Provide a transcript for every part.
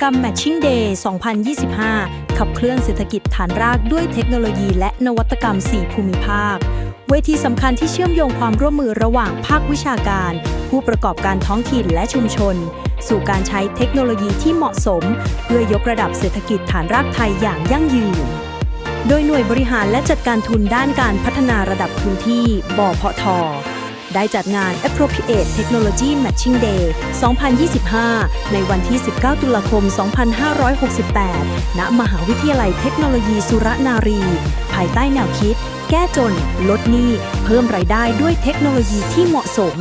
กรรม Matching Day 2025 ขับเคลื่อนเศรษฐกิจฐานรากด้วยเทคโนโลยีและนวัตกรรม 4 ภูมิภาค เวทีสำคัญที่เชื่อมโยงความร่วมมือระหว่างภาควิชาการ ผู้ประกอบการท้องถิ่นและชุมชน สู่การใช้เทคโนโลยีที่เหมาะสม เพื่อยกระดับเศรษฐกิจฐานรากไทยอย่างยั่งยืน โดยหน่วยบริหารและจัดการทุนด้านการพัฒนาระดับพื้นที่บพท ได้จัดงาน Appropriate Technology Matching Day 2025 ในวันที่ 19 ตุลาคม 2568 ณ มหาวิทยาลัยเทคโนโลยีสุรนารี ภายใต้แนวคิด แก้จน ลดหนี้ เพิ่มรายได้ด้วยเทคโนโลยีที่เหมาะสม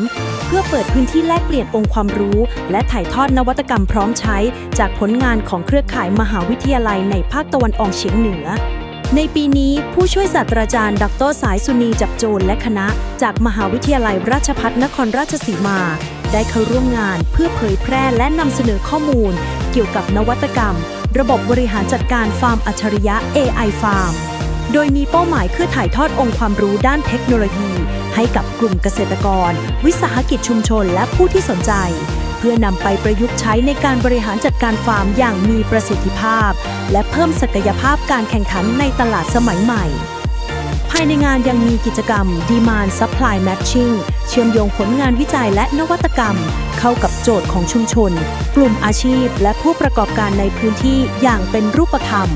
เพื่อเปิดพื้นที่แลกเปลี่ยนองค์ความรู้ และถ่ายทอดนวัตกรรมพร้อมใช้ จากผลงานของเครือข่ายมหาวิทยาลัยในภาคตะวันออกเฉียงเหนือ ในปีนี้ผู้ช่วยศาสตราจารย์ ดรสายสุนีจับโจรและคณะ จากมหาวิทยาลัยราชภัฏนครราชสีมา ได้เข้าร่วมงานเพื่อเผยแพร่และนำเสนอข้อมูล เกี่ยวกับนวัตกรรม ระบบบริหารจัดการฟาร์มอัจฉริยะ AI Farm โดยมีเป้าหมายคือถ่ายทอดองค์ความรู้ด้านเทคโนโลยี ให้กับกลุ่มเกษตรกร วิสาหกิจชุมชนและผู้ที่สนใจ เพื่อนำไปประยุกต์ใช้ในการบริหารจัดการฟาร์มอย่างมีประสิทธิภาพ และเพิ่มศักยภาพการแข่งขันในตลาดสมัยใหม่ ภายในงานยังมีกิจกรรม Demand Supply Matching เชื่อมโยงผลงานวิจัยและนวัตกรรม เข้ากับโจทย์ของชุมชน กลุ่มอาชีพ และผู้ประกอบการในพื้นที่อย่างเป็นรูปธรรม